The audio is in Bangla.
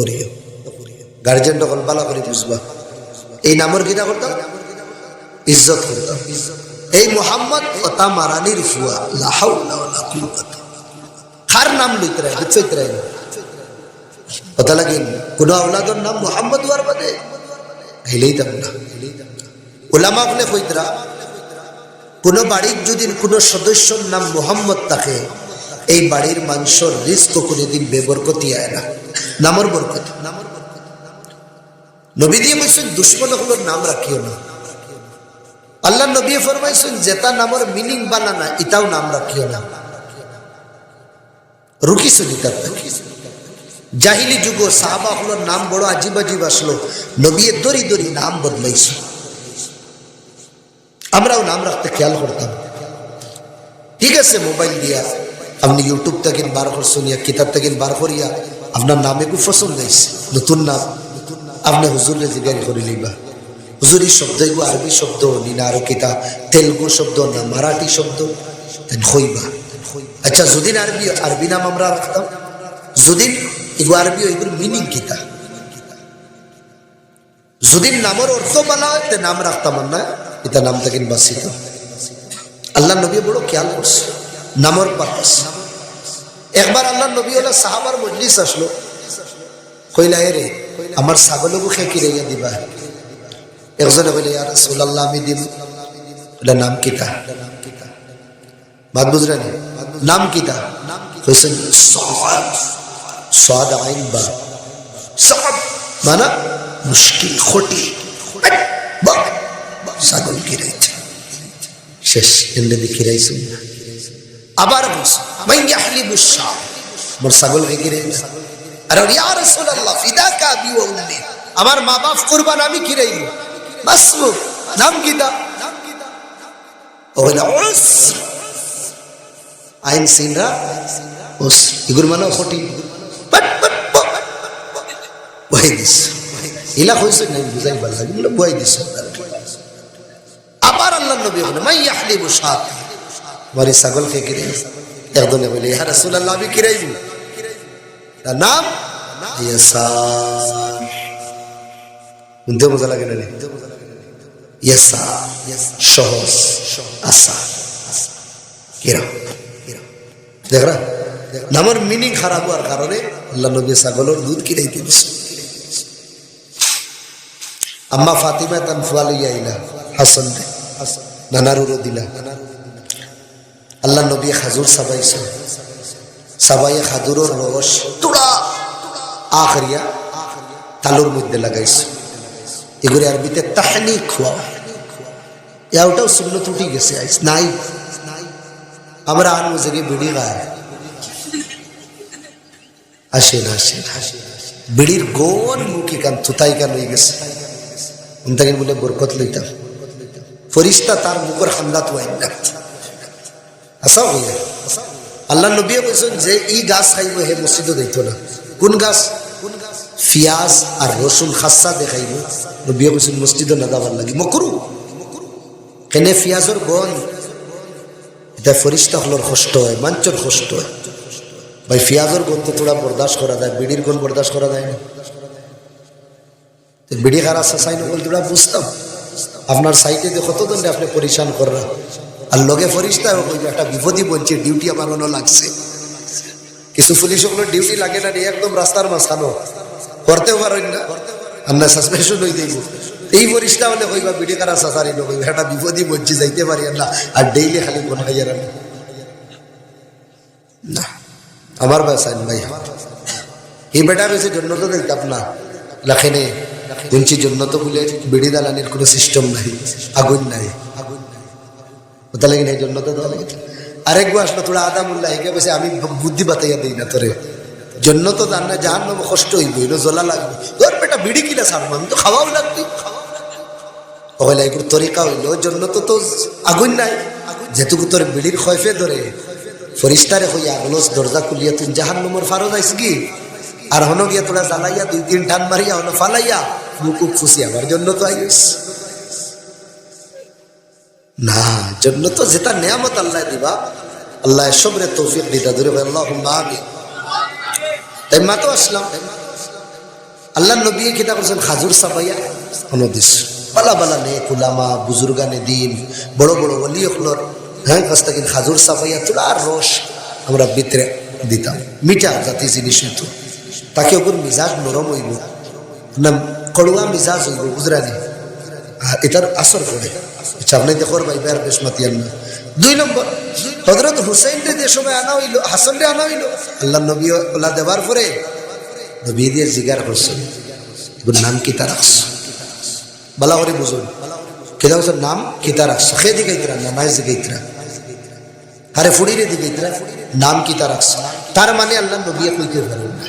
করিও। গার্জেন করে বুঝবা। এই নামর ইজ্জত এই মোহাম্মদ মারানির ফুয়া কার নাম কথা কোন নাম মোহাম্মদ হওয়ার বাদে হেলেই দাম না। ওলামা কইতরা কোন বাড়ির যদি কোন সদস্যর নাম মোহাম্মদ থাকে, এই বাড়ির মানুষের রিস্ক কোনোদিন বেবরকতি আয় না। নামর বরকত। নবী দিয়ে বলছেন, দুশ্মন হলোর নাম রাখিও না। আল্লাহ নবী ফরমাইছেন, যেটা নামর মিনিং বানা না, এটাও নাম রাখিও না। জাহিলি যুগ সাহাবা নাম বড় আজিব আজিব আসলো দরি দরি নাম বদলাইছে। আমরাও নাম রাখতে খেয়াল করতাম। ঠিক আছে, মোবাইল দিয়া, আপনি ইউটিউব থেকে বার করছেন কিতাব থেকে বার করিয়া আপনার নামে খুব পছন্দ হয়েছে নতুন নাম। আপনি হুজুরে জিজ্ঞাসা করে লইবা। হুজুরি শব্দ এগো আরবি শব্দ নিনা আরও কিতা। তেলুগু শব্দ, না মারাঠি শব্দ। হইবা। আচ্ছা যদিন আরবি আরবি নাম আমরা রাখতাম। যদিন এগো আরবি এগুলোর মিনিং কিতা? যদি নামের অর্থ বলা হয় নাম রাখতাম না এটা নাম থেকে বাসিত আল্লাহ নবী বড় খেয়াল করছে। নামর পারপাস একবার আল্লাহ নবী হলো সাহাবার মজলিস আসলো। কইলা এ রে? আমার ছাগলকু খেকি রেইয়া দিবা? একজনে কইলে ইয়ার রাসূলুল্লাহ, আমি দিম। বলে নাম কিতা? বাদ বুঝলেন নাম কিতা? কইছেন সাদ। সাদ আইন বা। সাদ মানে মুশকিল, খটি। ছাগল কিরাইছে শেষ, এমনি দেখি রাইছেন আবার বলছে শাহ মোর ছাগল কে কিরাইছে আর ইয়া রাসূলুল্লাহ ফিদাকা আবি ওয়া আমার মা বাপ কুরবান আমি কিরাইব বাস নাম কিতা ওলা উস। আইন সিনরা, উস। ইগুর মানে দিস। ইলা কইছে নাই, বুঝাই লাগে বলে বহাই দিস। আবার আল্লাহ নবী বলে মাই ইয়াহলিবু শাত মারি ছাগল কে কিরে একদলে বলে, ইয়া রাসূলুল্লাহ, আমি কিরাইব তার নাম মজা লাগে না ইয়াসা মিনিং খারাপ দুধ আম্মা তান ফুয়া লইয়া আইলা হাসন রে নানারুরও দিলা। আল্লাহ নবী খাজুর সাবাইছে। সাবাইয়া খাজুরের রস তোড়া আখরিয়া তালুর মধ্যে লাগাইছে। এগুলি আরবিতে তাহানি খোয়া ইয়াওটাও শূন্য ত্রুটি গেছে, আইস নাই। আমরা আর জায়গায় বিড়ি গায় আসেন আসেন বিড়ির গোন মুখে কান থুতাই কান হয়ে গেছে। তাকে বলে বরকত লইতাম। ফরিস্তা তার মুখের হামলা তো আইন হইয়া আল্লাহ বলছেন যে, এই গাছ খাইব, হে মসজিদও দিত না। কোন গাছ? ফিয়াজ আর রসুন খাসা দেখাইব নবী বলছেন মসজিদও না দাবার লাগি, মকরু। কেনে ফিয়াজর গন এটা ফরিস্তা হলোর কষ্ট হয়, মাঞ্চর কষ্ট হয়। ভাই ফিয়াজর গন তো তোরা বরদাস্ত করা যায়, বিড়ির গন বরদাস্ত করা যায় না। বিড়ি খারা সাসাই নকল তোরা বুঝতাম। আপনার সাইটে যে কত দণ্ডে আপনি পরিশান করা আর লগে ফরিস্তা একটা বিপদই বলছে ডিউটি আমার লাগছে। কিছু পুলিশ ওগুলো ডিউটি লাগে না একদম রাস্তার মাঝখানো করতেও পারেন না আমরা সাসপেনশন হয়ে দেব এই পরিষ্কার হলে কইবা বিডি কারা সাসারি লোক একটা বিপদই বলছি, যাইতে পারি না। আর ডেইলি খালি কোন খাইয়ার না, আমার বাসায় ভাই। এই বেটা রয়েছে জন্য তো দেখতাম না। লাখেনে জন্য তো বলে বিড়ি দালানির কোনো সিস্টেম নাই, আগুন নাই। ওটা লাগে না জন্য তো আরেকবার আসলো, তোরা আদা মুল্লা হেঁকে বসে আমি বুদ্ধি বাতাইয়া দিই না তোরে। জন্য তো জান না জাহান নামে কষ্ট হইব, এলো জ্বলা লাগবে। তোর বেটা, বিড়ি কিনা ছাড়বো, আমি তো খাওয়াও লাগবে। ওহলে এগুলো তরিকা হইল জন্য তো তো আগুন নাই। যেটুকু তোর বিড়ির খয়ফে ধরে, ফরিস্তারে হইয়া আগলস দরজা খুলিয়া তুই জাহান নম্বর ফারো যাইস কি? আর হনো গিয়া তোরা জ্বালাইয়া দুই তিন টান মারিয়া, হনো ফালাইয়া বুকুক খুশি আমার জন্য তো আইস। না জন্য তো যেটা নিয়ামত আল্লাহ দিবা, আল্লাহ সবরে তৌফিক দিতা ধরে আল্লাহ আমি তাই মা তো আসলাম। আল্লাহ নবী কিনা করছেন খাজুর সাবাইয়া অনুদিস বালা বালা নে কুলামা, বুজুর্গানে দিন, বড় বড় অলি অখলর হ্যাঁ কাছ থেকে খাজুর সাবাইয়া আর রস আমরা ভিতরে দিতাম। মিঠা জাতি জিনিস তাকে ওপর মিজাজ নরম হইব। না কড়ুয়া মিজাজ হইব বুঝরানি এটার আসর করে আপনি দেখর ভাই বের বেশ মাতিয়ান না দুই নম্বর, হজরত হুসাইন যে সময় আনা হইল হাসান রে আনা হইল আল্লাহ নবী ওলা দেবার পরে নবী দিয়ে জিগার করছেন নাম কিতা রাখছ বলা করে বুঝুন। বছর নাম? কিতা রাখছ খে দিগাইতরা না নাই দিগাইতরা আরে ফুড়িরে দিগাইতরা নাম কিতা রাখছ তার মানে আল্লাহ নবী কইতে পারেন না।